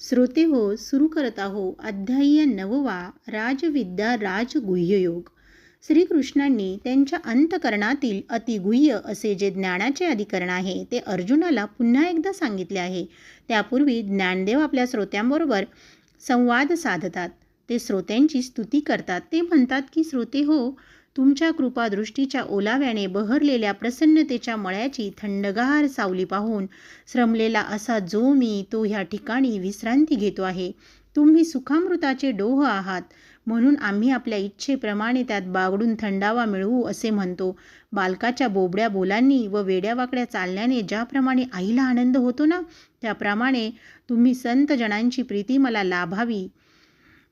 श्रोते हो सुरू करत आहो अध्याय नववा राजविद्या राजगुह्ययोग. श्रीकृष्णांनी त्यांच्या अंतकरणातील अतिगुह्य असे जे ज्ञानाचे अधिकरण आहे ते अर्जुनाला पुन्हा एकदा सांगितले आहे. त्यापूर्वी ज्ञानदेव आपल्या श्रोत्यांबरोबर संवाद साधतात. ते श्रोत्यांची स्तुती करतात. ते म्हणतात की श्रोते हो तुमच्या कृपादृष्टीच्या ओलाव्याने बहरलेल्या प्रसन्नतेच्या मळ्याची थंडगार सावली पाहून श्रमलेला असा जो मी तो ह्या ठिकाणी विश्रांती घेतो आहे. तुम्ही सुखामृताचे डोह आहात. म्हणून आम्ही आपल्या इच्छेप्रमाणे त्यात बागडून थंडावा मिळवू असे म्हणतो. बालकाच्या बोबड्या बोलांनी व वेड्यावाकड्या चालण्याने ज्याप्रमाणे आईला आनंद होतो ना त्याप्रमाणे तुम्ही संतजनांची प्रीती मला लाभावी.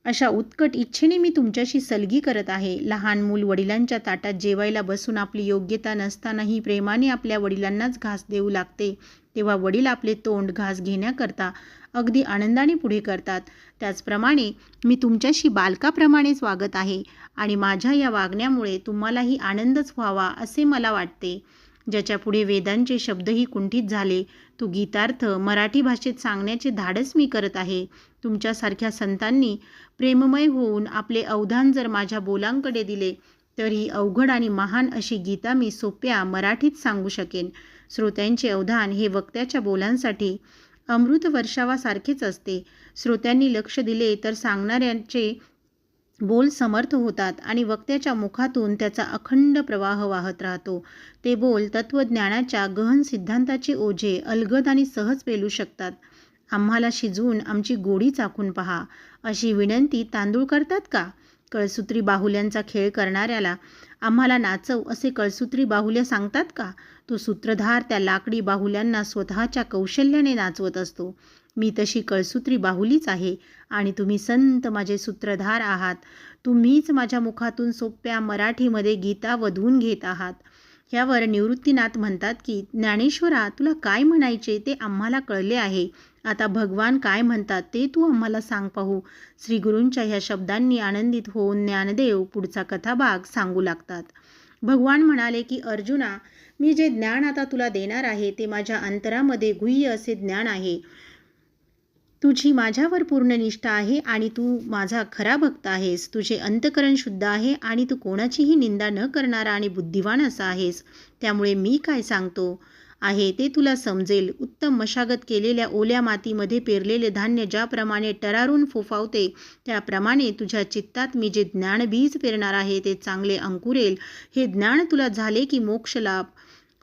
अशा उत्कट इच्छेने मी तुमच्याशी सलगी करत आहे. लहान मूल वडिलांच्या ताटात जेवायला बसून आपली योग्यता नसतानाही प्रेमाने आपल्या वडिलांनाच घास देऊ लागते. तेव्हा वडील आपले तोंड घास घेण्याकरता अगदी आनंदाने पुढे करतात. त्याचप्रमाणे मी तुमच्याशी बालकाप्रमाणेच वागत आहे आणि माझ्या या वागण्यामुळे तुम्हालाही आनंदच व्हावा असे मला वाटते. ज्याच्या पुढे वेदांचे शब्दही कुंठित झाले तो गीतार्थ मराठी भाषेत सांगण्याचे धाडस मी करत आहे. तुमच्यासारख्या संतांनी प्रेममय होऊन आपले अवधान जर माझ्या बोलांकडे दिले तर ही अवघड आणि महान अशी गीता मी सोप्या मराठीत सांगू शकेन. श्रोत्यांचे अवधान हे वक्त्याच्या बोलांसाठी अमृत वर्षावासारखेच असते. श्रोत्यांनी लक्ष दिले तर सांगणाऱ्यांचे बोल समर्थ होतात आणि वक्त्याच्या मुखातून त्याचा अखंड प्रवाह वाहत राहतो. ते बोल तत्त्वज्ञानाच्या गहन सिद्धांताचे ओझे अलगद आणि सहज पेलू शकतात. आम्हाला शिजवून आमची गोडी चाखून पहा. अशी विनंती तांदूळ करतात का? कळसूत्री बाहुल्यांचा खेळ करणाऱ्याला आम्हाला नाचव असे कळसूत्री बाहुल्या सांगतात का? तो सूत्रधार त्या लाकडी बाहुल्यांना स्वतःच्या कौशल्याने नाचवत असतो. मी तशी कळसूत्री बाहुलीच आहे आणि तुम्ही संत माझे सूत्रधार आहात. तुम्हीच माझ्या मुखातून सोप्या मराठीमध्ये गीता वधून घेत आहात. ह्यावर निवृत्तीनाथ म्हणतात की ज्ञानेश्वरा तुला काय म्हणायचे ते आम्हाला कळले आहे. आता भगवान काय म्हणतात ते तू आम्हाला सांग पाहू. श्रीगुरूंच्या ह्या शब्दांनी आनंदित होऊन ज्ञानदेव पुढचा कथाभाग सांगू लागतात. भगवान म्हणाले की अर्जुना मी जे ज्ञान आता तुला देणार आहे ते माझ्या अंतरामध्ये गुह्य असे ज्ञान आहे. तुझी माझ्यावर पूर्ण निष्ठा आहे आणि तू माझा खरा भक्त आहेस. तुझे अंतकरण शुद्ध आहे आणि तू कोणाचीही निंदा न करणारा आणि बुद्धिवान असा आहेस. त्यामुळे मी काय सांगतो? आहे ते तुला समजेल. उत्तम मशागत केलेल्या ओल्या मातीमध्ये पेरलेले धान्य ज्याप्रमाणे टरारून फोफावते त्याप्रमाणे तुझ्या चित्तात मी जे ज्ञान बीज पेरणार आहे ते चांगले अंकुरेल. हे ज्ञान तुला झाले की मोक्ष लाभ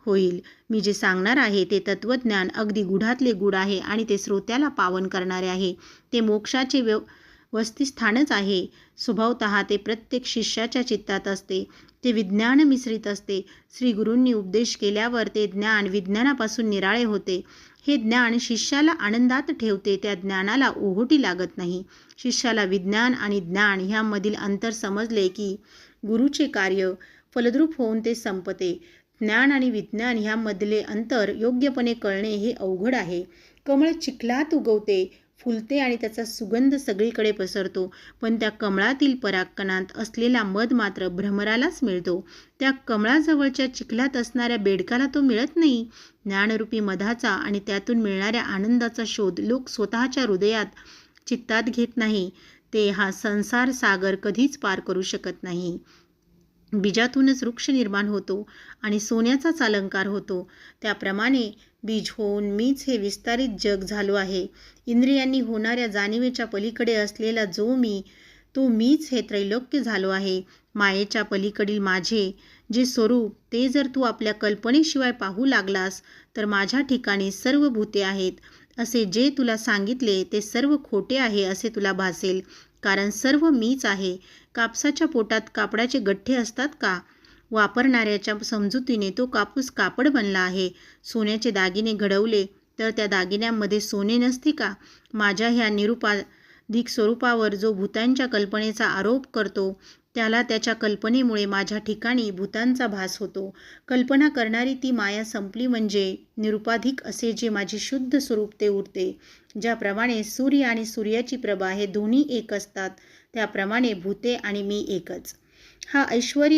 होईल. मी जे सांगणार आहे ते तत्त्वज्ञान अगदी गुढातले गुढ आहे आणि ते श्रोत्याला पावन करणारे आहे. ते मोक्षाचे व्यव वस्तिस्थानच आहे. स्वभावत ते प्रत्येक शिष्याच्या चित्तात असते. ते विज्ञान मिश्रित असते. श्री गुरूंनी उपदेश केल्यावर ते ज्ञान विज्ञानापासून निराळे होते. हे ज्ञान शिष्याला आनंदात ठेवते त्या ज्ञानाला ओहोटी लागत नाही. शिष्याला विज्ञान आणि ज्ञान ह्यामधील अंतर समजले की गुरुचे कार्य फलद्रूप होऊन ते संपते. ज्ञान आणि विज्ञान ह्यामधले अंतर योग्यपणे कळणे हे अवघड आहे. कमळ चिखलात उगवते. फुलते आणि त्याचा सुगंध सगळीकडे पसरतो. पण त्या कमळातील परागकणात असलेला मध मात्र भ्रमरालाच मिळतो. त्या कमळाजवळच्या चिखलात असणाऱ्या बेडकाला तो मिळत नाही. ज्ञानरूपी मधाचा आणि त्यातून मिळणाऱ्या आनंदाचा शोध लोक स्वतःच्या हृदयात चित्तात घेत नाही. ते हा संसार सागर कधीच पार करू शकत नाही. बीजातूनच वृक्ष निर्माण होतो आणि सोन्याचाच अलंकार होतो. त्याप्रमाणे बीज होऊन मीच हे विस्तारित जग झालो आहे. इंद्रियांनी होणाऱ्या जाणिवेच्या पलीकडे असलेला जो मी तो मीच हे त्रैलोक्य झालो आहे. मायेच्या पलीकडील माझे जे स्वरूप ते जर तू आपल्या कल्पनेशिवाय पाहू लागलास तर माझ्या ठिकाणी सर्व भूते आहेत. असे जे तुला सांगितले ते सर्व खोटे आहे असे तुला भासेल. कारण सर्व मीच आहे. कापसाच्या पोटात कापडाचे गठ्ठे असतात का? वापरणाऱ्याच्या समजुतीने तो कापूस कापड बनला आहे. सोन्याचे दागिने घडवले तर त्या दागिन्यांमध्ये सोने नसते का? माझ्या ह्या निरुपाधिक स्वरूपावर जो भूतांच्या कल्पनेचा आरोप करतो त्याला त्याच्या कल्पनेमुळे माझ्या ठिकाणी भूतांचा भास होतो. कल्पना करणारी ती माया संपली म्हणजे निरुपाधिक असे जे माझे शुद्ध स्वरूप ते उरते. ज्याप्रमाणे सूर्य आणि सूर्याची प्रभा हे दोन्ही एक असतात त्याप्रमाणे भूते आणि मी एकच. हा ऐश्वर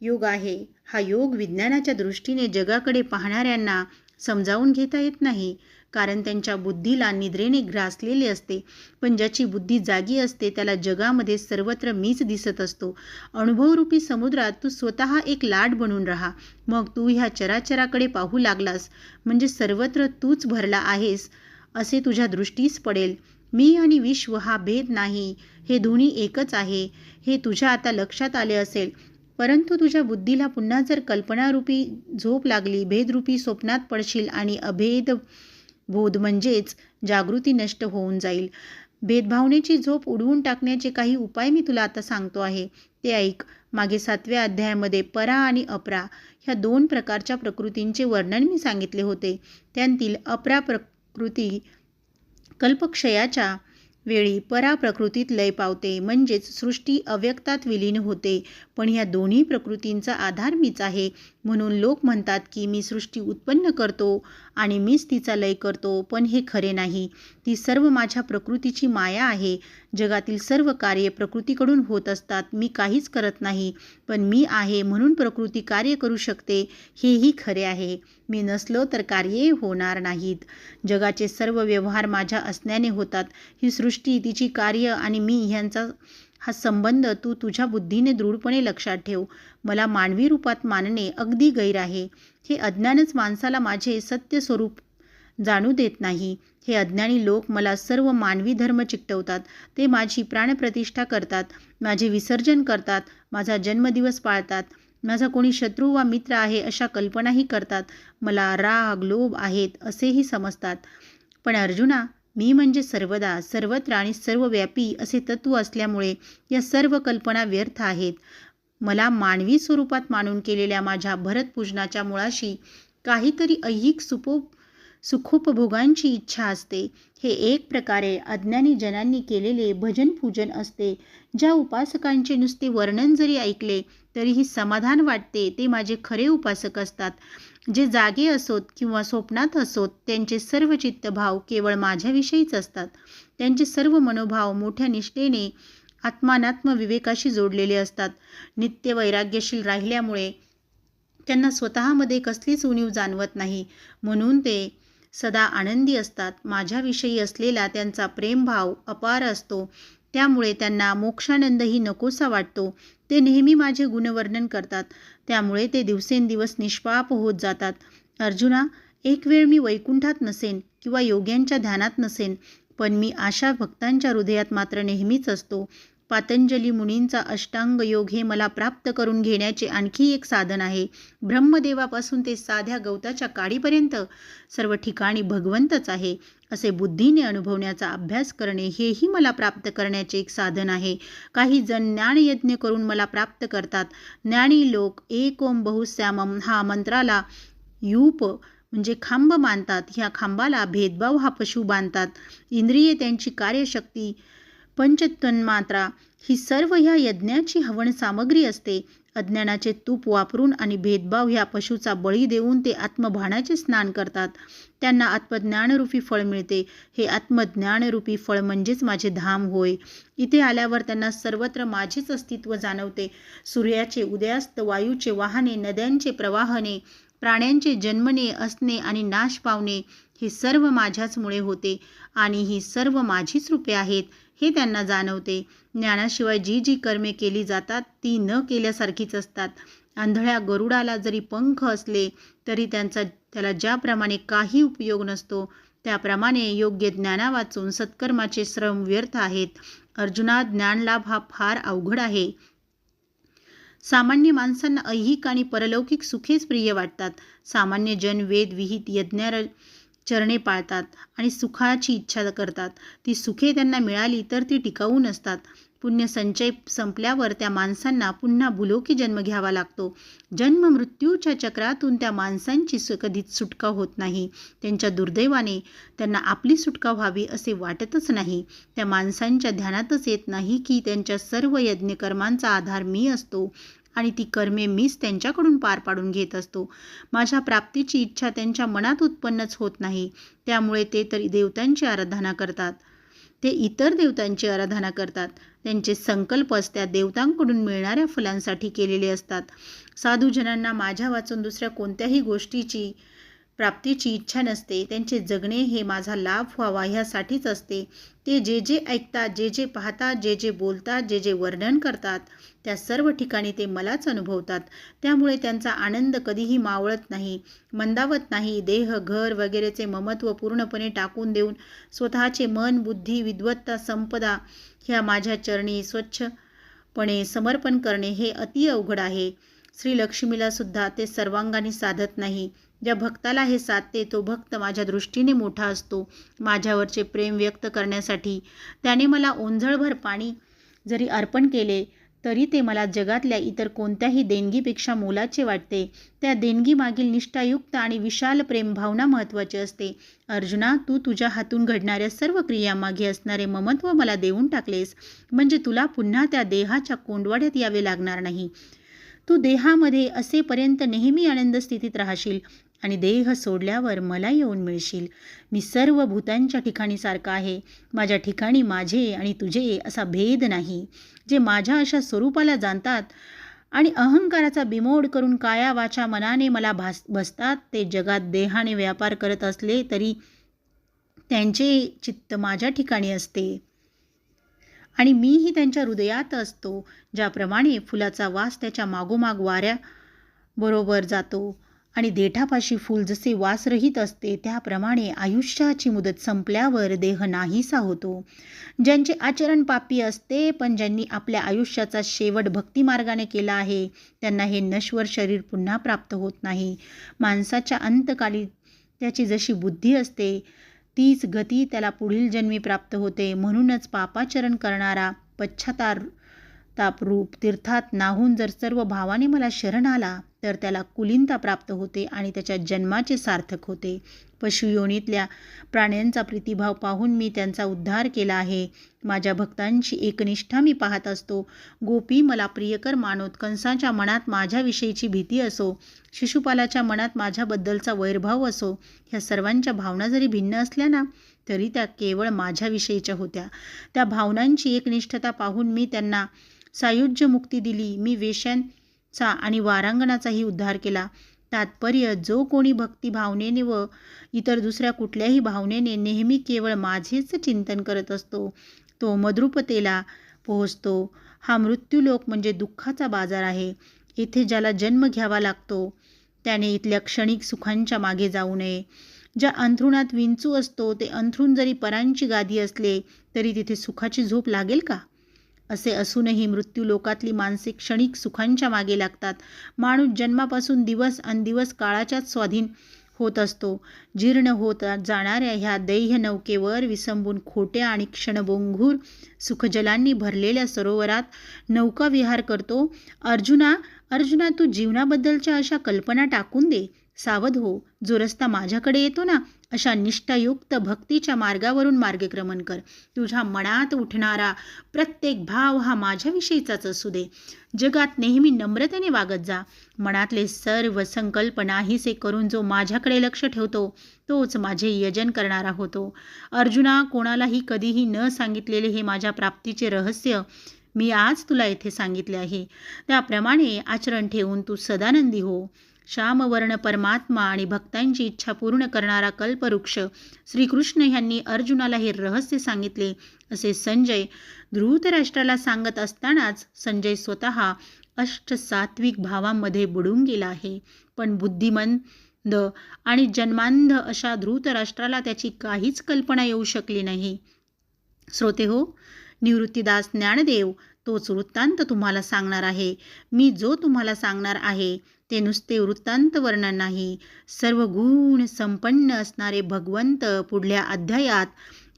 योग आहे. हा योग विज्ञानाच्या दृष्टीने जगाकडे पाहणाऱ्यांना समजावून घेता येत नाही. कारण त्यांच्या बुद्धीला निद्रेने ग्रासलेले असते. पण ज्याची बुद्धी जागी असते त्याला जगामध्ये सर्वत्र मीच दिसत असतो. अनुभवरूपी समुद्रात तू स्वतः एक लाट बनून राहा. मग तू ह्या चराचराकडे पाहू लागलास. म्हणजे सर्वत्र तूच भरला आहेस असे तुझ्या दृष्टीस पडेल. मी आणि विश्व हा भेद नाही. हे दोन्ही एकच आहे. हे तुझ्या आता लक्षात आले असेल. परंतु तुझ्या बुद्धीला पुन्हा जर कल्पनारूपी झोप लागली भेदरूपी स्वप्नात पडशील आणि अभेद बोध म्हणजेच जागृती नष्ट होऊन जाईल. भेदभावनेची झोप उडवून टाकण्याचे काही उपाय मी तुला आता सांगतो आहे. ते ऐक. मागे सातव्या अध्यायामध्ये परा आणि अपरा ह्या दोन प्रकारच्या प्रकृतींचे वर्णन मी सांगितले होते. त्यांतील अपरा प्रकृती कल्पक्षयाच्या वेळी परा प्रकृतीत लय पावते म्हणजेच सृष्टी अव्यक्तात विलीन होते. पण ह्या दोन्ही प्रकृतींचा आधार मीच आहे. म्हणून लोक म्हणतात की मी सृष्टी उत्पन्न करतो आणि मीच तिचा लय करतो पण हे खरे नाही. ती सर्व माझ्या प्रकृतीची माया आहे. जगातील सर्व कार्य प्रकृतीकडून होत असतात. मी काहीच करत नाही पण मी आहे म्हणून प्रकृती कार्य करू शकते हेही खरे आहे. मी नसलो तर कार्ये होणार नाहीत. जगाचे सर्व व्यवहार माझ्या असण्याने होतात. ही सृष्टी तिची कार्य आणि मी ह्यांचा हा संबंध तू तुझ्या बुद्धीने दृढपणे लक्षात ठेव. मला मानवी रूपात मानणे अगदी गैर आहे. हे अज्ञानच माणसाला माझे सत्य स्वरूप जाणू देत नाही. हे अज्ञानी लोक मला सर्व मानवी धर्म चिकटवतात. ते माझी प्राणप्रतिष्ठा करतात. माझे विसर्जन करतात. माझा जन्मदिवस पाळतात. माझा कोणी शत्रू वा मित्र आहे अशा कल्पनाही करतात. मला राग लोभ आहेत असेही समजतात. पण अर्जुना मी म्हणजे सर्वदा सर्वत्र आणि सर्वव्यापी असे तत्व असल्यामुळे या सर्व कल्पना व्यर्थ आहेत. मला मानवी स्वरूपात मानून केलेल्या माझ्या भरतपूजनाच्या मुळाशी काहीतरी ऐहिक सुपो सुखोपभोगांची इच्छा असते. हे एक प्रकारे अज्ञानी जनांनी केलेले भजन पूजन असते. ज्या उपासकांचे नुसते वर्णन जरी ऐकले तरीही समाधान वाटते ते माझे खरे उपासक असतात. जे जागे असोत किंवा स्वप्नात असोत त्यांचे सर्व चित्तभाव केवळ माझ्याविषयीच असतात. त्यांचे सर्व मनोभाव मोठ्या निष्ठेने आत्मानात्म विवेकाशी जोडलेले असतात. नित्य वैराग्यशील राहिल्यामुळे त्यांना स्वतःमध्ये कसलीच उणीव जाणवत नाही. म्हणून ते सदा आनंदी असतात. माझ्याविषयी असलेला त्यांचा प्रेमभाव अपार असतो. त्यामुळे त्यांना मोक्षानंदही नकोसा वाटतो. ते नेहमी माझे गुणवर्णन करतात. त्यामुळे ते दिवसेंदिवस निष्पाप होत जातात. अर्जुना एक वेळ मी वैकुंठात नसेन किंवा योग्यांच्या ध्यानात नसेन पण मी आशा भक्तांच्या हृदयात मात्र नेहमीच असतो. पातंजली मुनींचा अष्टांग योग हे मला प्राप्त करून घेण्याचे आणखी एक साधन आहे. ब्रह्मदेवापासून ते साध्या गवताच्या काडीपर्यंत सर्व ठिकाणी भगवंतच आहे असे बुद्धीने अनुभवण्याचा अभ्यास करणे हेही मला प्राप्त करण्याचे एक साधन आहे. काही जण ज्ञानयज्ञ करून मला प्राप्त करतात. ज्ञानी लोक एक ओम बहुश्यामम हा मंत्राला यूप म्हणजे खांब मानतात. ह्या खांबाला भेदभाव हा पशु बांधतात. इंद्रिये त्यांची कार्यशक्ती पंचतन्मात्रा ही सर्व ह्या यज्ञाची हवण सामग्री असते. अज्ञानाचे तूप वापरून आणि भेदभाव ह्या पशुचा बळी देऊन ते आत्मभानाचे स्नान करतात. त्यांना आत्मज्ञानरूपी फळ मिळते. हे आत्मज्ञानरूपी फळ म्हणजेच माझे धाम होय. इथे आल्यावर त्यांना सर्वत्र माझेच अस्तित्व जाणवते. सूर्याचे उदयास्त वायूचे वाहने नद्यांचे प्रवाहने प्राण्यांचे जन्मणे असणे आणि नाश पावणे हे सर्व माझ्याचमुळे होते आणि ही सर्व माझीच रूपे आहेत. हे त्यांना जाणवते. ज्ञानाशिवाय जी जी कर्मे केली जातात ती न केल्यासारखीच असतात. आंधळ्या गरुडाला जरी पंख असले तरी त्यांचा त्याला ज्याप्रमाणे काही उपयोग नसतो त्याप्रमाणे योग्य ज्ञाना वाचून सत्कर्माचे श्रम व्यर्थ आहेत. अर्जुना ज्ञानलाभ हा फार अवघड आहे. सामान्य माणसांना ऐहिक आणि परलौकिक सुखेच प्रिय वाटतात. सामान्य जन वेद विहित यज्ञ चरणे पाळतात आणि सुखाची इच्छा करतात. ती सुखे त्यांना मिळाली तर ती टिकाऊ नसतात. पुण्य संचय संपल्यावर त्या माणसांना पुन्हा भुलोकी जन्म घ्यावा लागतो. जन्म मृत्यूच्या चक्रातून त्या माणसांची कधीच सुटका होत नाही. त्यांच्या दुर्दैवाने त्यांना आपली सुटका व्हावी असे वाटतच नाही. त्या माणसांच्या ध्यानातच येत नाही की त्यांच्या सर्व यज्ञकर्मांचा आधार मी असतो. आणि ती कर्मे मीच त्यांच्याकडून पार पाडून घेत असतो. माझ्या प्राप्तीची इच्छा त्यांच्या मनात उत्पन्नच होत नाही. त्यामुळे ते तरी देवतांची आराधना करतात. ते इतर देवतांची आराधना करतात. त्यांचे संकल्पच त्या देवतांकडून मिळणाऱ्या फुलांसाठी केलेले असतात. साधूजनांना माझ्या वाचून दुसऱ्या कोणत्याही गोष्टीची प्राप्तीची इच्छा नसते त्यांचे जगणे हे माझा लाभ व्हावा ह्यासाठीच असते. ते जे जे ऐकतात जे जे पाहतात जे जे बोलतात जे जे वर्णन करतात त्या सर्व ठिकाणी ते मलाच अनुभवतात. त्यामुळे त्यांचा आनंद कधीही मावळत नाही मंदावत नाही. देह घर वगैरेचे ममत्व पूर्णपणे टाकून देऊन स्वतःचे मन बुद्धी विद्वत्ता संपदा ह्या माझ्या चरणी स्वच्छपणे समर्पण करणे हे अति अवघड आहे. श्री लक्ष्मीला सुद्धा ते सर्वांगाने साधत नाही. ज्या भक्ताला हे साधते तो भक्त माझ्या दृष्टीने मोठा असतो. माझ्यावरचे प्रेम व्यक्त करण्यासाठी त्याने मला ओंझळभर पाणी जरी अर्पण केले तरी ते मला जगातल्या इतर कोणत्याही देणगीपेक्षा मोलाचे वाटते. त्या देणगीमागील निष्ठायुक्त आणि विशाल प्रेमभावना महत्त्वाची असते. अर्जुना तू तुझ्या हातून घडणाऱ्या सर्व क्रियामागे असणारे ममत्व मला देऊन टाकलेस. म्हणजे तुला पुन्हा त्या देहाच्या कोंडवाड्यात यावे लागणार नाही. तू देहामध्ये असेपर्यंत नेहमी आनंद स्थितीत राहशील आणि देह सोडल्यावर मला येऊन मिळशील. मी सर्व भूतांच्या ठिकाणी सारखा आहे. माझ्या ठिकाणी माझे आणि तुझे असा भेद नाही. जे माझ्या अशा स्वरूपाला जाणतात आणि अहंकाराचा बिमोड करून काया वाचा मनाने मला भास बसतात ते जगात देहाने व्यापार करत असले तरी त्यांचे चित्त माझ्या ठिकाणी असते. आणि मीही त्यांच्या हृदयात असतो ज्याप्रमाणे फुलाचा वास त्याच्या मागोमाग वाऱ्या बरोबर जातो. आणि देठापाशी फूल जसे वासरहित असते त्याप्रमाणे आयुष्याची मुदत संपल्यावर देह नाहीसा होतो. ज्यांचे आचरण पापी असते पण ज्यांनी आपल्या आयुष्याचा शेवट भक्तिमार्गाने केला आहे त्यांना हे नश्वर शरीर पुन्हा प्राप्त होत नाही. माणसाच्या अंतकाली त्याची जशी बुद्धी असते तीच गती त्याला पुढील जन्मी प्राप्त होते म्हणूनच पापाचरण करणारा पश्चातार तापरूप तीर्थात नाहून जर सर्व भावाने मला शरण आला तर त्याला कुलीनता प्राप्त होते आणि त्याच्या जन्माचे सार्थक होते. पशुयोनीतल्या प्राण्यांचा प्रीतिभाव पाहून मी त्यांचा उद्धार केला आहे. माझ्या भक्तांची एकनिष्ठा मी पाहत असतो. गोपी मला प्रियकर मानोत कंसाच्या मनात माझ्याविषयीची भीती असो शिशुपालाच्या मनात माझ्याबद्दलचा वैरभाव असो ह्या सर्वांच्या भावना जरी भिन्न असल्या ना तरी त्या केवळ माझ्याविषयीच्या होत्या. त्या भावनांची एकनिष्ठता पाहून मी त्यांना सायुज्य मुक्ती दिली. मी वेश्यांचा आणि वारांगणाचाही उद्धार केला. तात्पर्य जो कोणी भक्ती भावनेने व इतर दुसऱ्या कुठल्याही भावनेने नेहमी केवळ माझेच चिंतन करत असतो तो मद्रुपतेला पोहोचतो. हा मृत्यूलोक म्हणजे दुःखाचा बाजार आहे. येथे ज्याला जन्म घ्यावा लागतो त्याने इथल्या क्षणिक सुखांच्या मागे जाऊ नये. ज्या अंथरुणात विंचू असतो ते अंथरूण जरी परांची गादी असले तरी तिथे सुखाची झोप लागेल का? असे असूनही मृत्यू लोकातली मानसिक क्षणिक सुखांच्या मागे लागतात. माणूस जन्मापासून दिवस अन दिवस काळाच्याच स्वाधीन होत असतो. जीर्ण होत जाणाऱ्या ह्या दैह्य नौकेवर विसंबून खोट्या आणि क्षणभोंगूर सुखजलांनी भरलेल्या सरोवरात नौका विहार करतो. अर्जुना अर्जुना तू जीवनाबद्दलच्या अशा कल्पना टाकून दे. सावध हो. जो रस्ता माझ्याकडे येतो ना अशा निष्ठायुक्त भक्तीच्या मार्गावरून मार्गक्रमण कर. तुझ्या मनात उठणारा प्रत्येक भाव हा माझ्याविषयीचाच असू दे. जगात नेहमी नम्रतेने वागत जा. मनातले सर्व संकल्प नाहीसे करून जो माझ्याकडे लक्ष ठेवतो तोच माझे यजन करणारा होतो. अर्जुना कोणालाही कधीही न सांगितलेले हे माझ्या प्राप्तीचे रहस्य मी आज तुला येथे सांगितले आहे. त्याप्रमाणे आचरण ठेवून तू सदानंदी हो. श्यामवर्ण परमात्मा आणि भक्तांची इच्छा पूर्ण करणारा कल्पवृक्ष श्रीकृष्ण यांनी अर्जुनाला हे रहस्य सांगितले. असे संजय धृतराष्ट्राला सांगत असतानाच संजय स्वतः अष्टसात्विक भावांमध्ये बुडून गेला आहे. पण बुद्धिमंद आणि जन्मांध अशा धृतराष्ट्राला त्याची काहीच कल्पना येऊ शकली नाही. श्रोते हो निवृत्तीदास ज्ञानदेव तोच वृत्तांत तुम्हाला सांगणार आहे. मी जो तुम्हाला सांगणार आहे ते नुसते वृत्तांत वर्णन नाही. सर्व गुण संपन्न असणारे भगवंत पुढल्या अध्यायात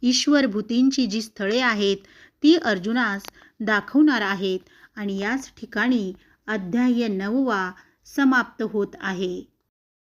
ईश्वरभूतींची जी स्थळे आहेत ती अर्जुनास दाखवणार आहेत आणि याच ठिकाणी अध्याय नववा समाप्त होत आहे.